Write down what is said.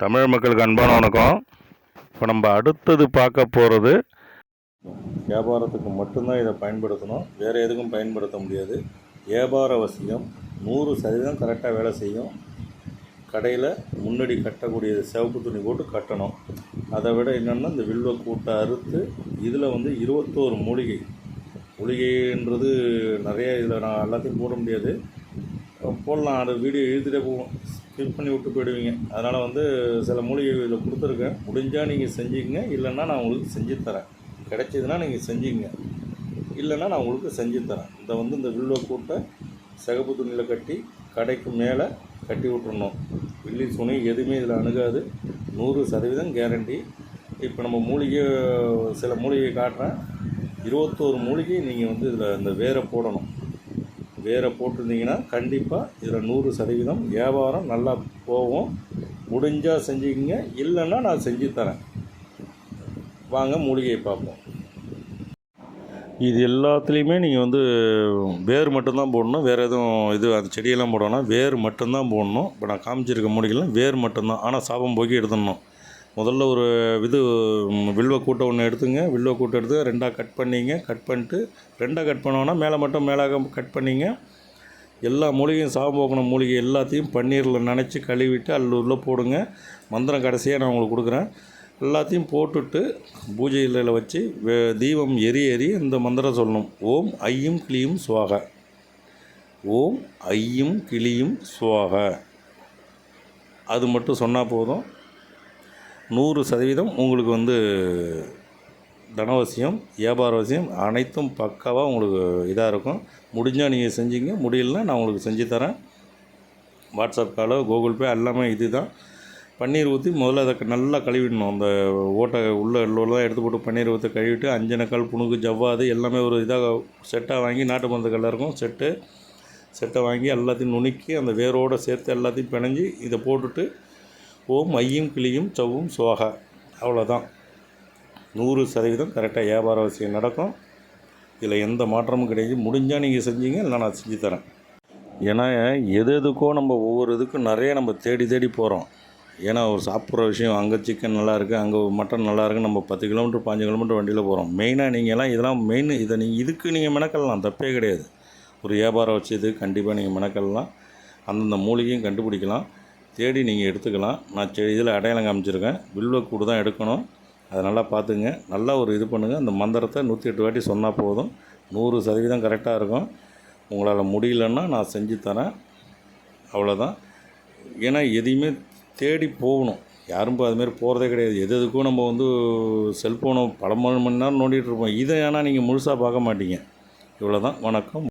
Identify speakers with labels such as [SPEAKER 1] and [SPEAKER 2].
[SPEAKER 1] தமிழ் மக்களுக்கு அன்பான வணக்கம். இப்போ நம்ம அடுத்தது பார்க்க போகிறது வியாபாரத்துக்கு மட்டும்தான் இதை பயன்படுத்தணும். வேறு எதுக்கும் பயன்படுத்த முடியாது. வியாபார அவசியம் நூறு சதவீதம் கரெக்டாக வேலை செய்யும். கடையில் முன்னாடி கட்டக்கூடியது சிவப்பு துணி போட்டு கட்டணும். அதை விட என்னென்னா இந்த வில்வ கூட்டை அறுத்து இதில் வந்து இருபத்தோரு மூலிகை. மூலிகைன்றது நிறைய இதில் நான் எல்லாத்தையும் போட முடியாது. போடலாம். அது வீடியோ எழுதிட்டே போவோம். ஸ்கிப் பண்ணி விட்டு போயிடுவீங்க. அதனால் வந்து சில மூலிகை இதில் கொடுத்துருக்கேன். முடிஞ்சால் நீங்கள் செஞ்சுக்கங்க. இல்லைன்னா நான் உங்களுக்கு செஞ்சு தரேன். கிடைச்சதுன்னா நீங்கள் செஞ்சுக்கங்க. இல்லைன்னா நான் உங்களுக்கு செஞ்சு தரேன். இதை வந்து இந்த வில்வ கூட்டை சிகப்பு துணியில் கட்டி கடைக்கு மேலே கட்டி விட்டுறணும். வில்லி துணி எதுவுமே இதில் அணுகாது. நூறு சதவீதம் கேரண்டி இப்போ நம்ம மூலிகை சில மூலிகை காட்டுறேன். இருபத்தோரு மூலிகை நீங்கள் வந்து இதில் இந்த வேரை போடணும். வேரை போட்டிருந்தீங்கன்னா கண்டிப்பாக இதில் நூறு சதவீதம் வியாபாரம் நல்லா போகும். முடிஞ்சால் செஞ்சுக்கிங்க. இல்லைன்னா நான் செஞ்சு தரேன். வாங்க மூலிகையை பார்ப்போம். இது எல்லாத்துலேயுமே நீங்கள் வந்து வேர் மட்டும்தான் போடணும். வேறு எதுவும் இது அந்த செடியெல்லாம் போடணும் வேர் மட்டும்தான் போடணும். இப்போ நான் காமிச்சிருக்க மூலிகைலாம் வேர் மட்டும்தான். ஆனால் சாபம் போக்கி எடுத்துடணும். முதல்ல ஒரு இது வில்வ கூட்டை ஒன்று எடுத்துங்க. வில்வ கூட்டை எடுத்து ரெண்டாக கட் பண்ணிங்க. கட் பண்ணிட்டு ரெண்டாக கட் பண்ணோன்னா மேலே மட்டும் மேலாக கட் பண்ணிங்க. எல்லா மூலிகையும் சாபம் மூலிகை எல்லாத்தையும் பன்னீரில் நினச்சி கழுவிட்டு அல்லூரில் போடுங்க. மந்திரம் கடைசியாக நான் உங்களுக்கு கொடுக்குறேன். எல்லாத்தையும் போட்டுட்டு பூஜை இல்லையில் வச்சு தீபம் எரி எரி இந்த மந்திரம் சொல்லணும். ஓம் ஐயும் கிளியும் சுவாக. ஓம் ஐயும் கிளியும் சுவாக. அது மட்டும் சொன்னால் போதும். நூறு சதவீதம் உங்களுக்கு வந்து தனவசியம் வியாபார வசியம் அனைத்தும் பக்காவாக உங்களுக்கு இதாக இருக்கும். முடிஞ்சால் நீங்கள் செஞ்சீங்க. முடியலன்னா நான் உங்களுக்கு செஞ்சு தரேன். வாட்ஸ்அப் காலோ கூகுள் பே எல்லாமே இது தான் பன்னீர் ஊற்றி முதல்ல அதை நல்லா கழுவிடணும். அந்த ஓட்டை உள்ள உள்ளலாம் எடுத்து போட்டு பன்னீர் ஊற்றி கழுவிட்டு அஞ்சனைக்கால் புணுக்கு ஜவ்வாது எல்லாமே ஒரு இதாக செட்டாக வாங்கி நாட்டு மருந்து கல்ல இருக்கும். செட்டு செட்டை வாங்கி எல்லாத்தையும் நுணுக்கி அந்த வேரோடு சேர்த்து எல்லாத்தையும் பிணைஞ்சி இதை போட்டுட்டு ஓம் ஐயும் கிளியும் சவ்வும் சுவாகா. அவ்வளோதான் நூறு சதவீதம் கரெக்டாக வியாபார விஷயம் நடக்கும். இதில் எந்த மாற்றமும் கிடையாது. முடிஞ்சால் நீங்கள் செஞ்சீங்க இல்லை நான் செஞ்சு தரேன். ஏன்னா எது எதுக்கோ நம்ம ஒவ்வொரு இதுக்கும் நிறைய நம்ம தேடி தேடி போகிறோம் ஏன்னா ஒரு சாப்பிட்ற விஷயம் அங்கே சிக்கன் நல்லாயிருக்கு அங்கே மட்டன் நல்லா நம்ம பத்து கிலோமீட்டர் பாஞ்சு கிலோமீட்டர் வண்டியில் போகிறோம் மெயினாக நீங்கள் எல்லாம் இதெல்லாம் மெயின் இதை நீங்கள் இதுக்கு நீங்கள் மெனக்கலாம் தப்பே கிடையாது. ஒரு வியாபாரம் வச்சு இது கண்டிப்பாக நீங்கள் மெனக்கலாம் அந்தந்த மூலிகையும் கண்டுபிடிக்கலாம். தேடி நீங்கள் எடுத்துக்கலாம். நான் செ இதில் அடையாளம் காமிச்சிருக்கேன். வில்வக்கூடு தான் எடுக்கணும். அதை நல்லா பார்த்துங்க. நல்லா ஒரு இது பண்ணுங்கள் அந்த மந்திரத்தை நூற்றி எட்டு வாட்டி சொன்னால் போதும். நூறு சதவீதம் கரெக்டாக இருக்கும். உங்களால் முடியலன்னா நான் செஞ்சு தரேன். அவ்வளோதான் ஏன்னா எதையுமே தேடி போகணும். யாரும் இப்போ அதுமாரி போகிறதே கிடையாது. எது எதுக்கும் நம்ம வந்து செல்ஃபோனை பல மணி மணி நேரம் நோண்டிகிட்டு இருப்போம். இதை ஏன்னா நீங்கள் முழுசாக பார்க்க மாட்டீங்க. இவ்வளோ தான் வணக்கம்.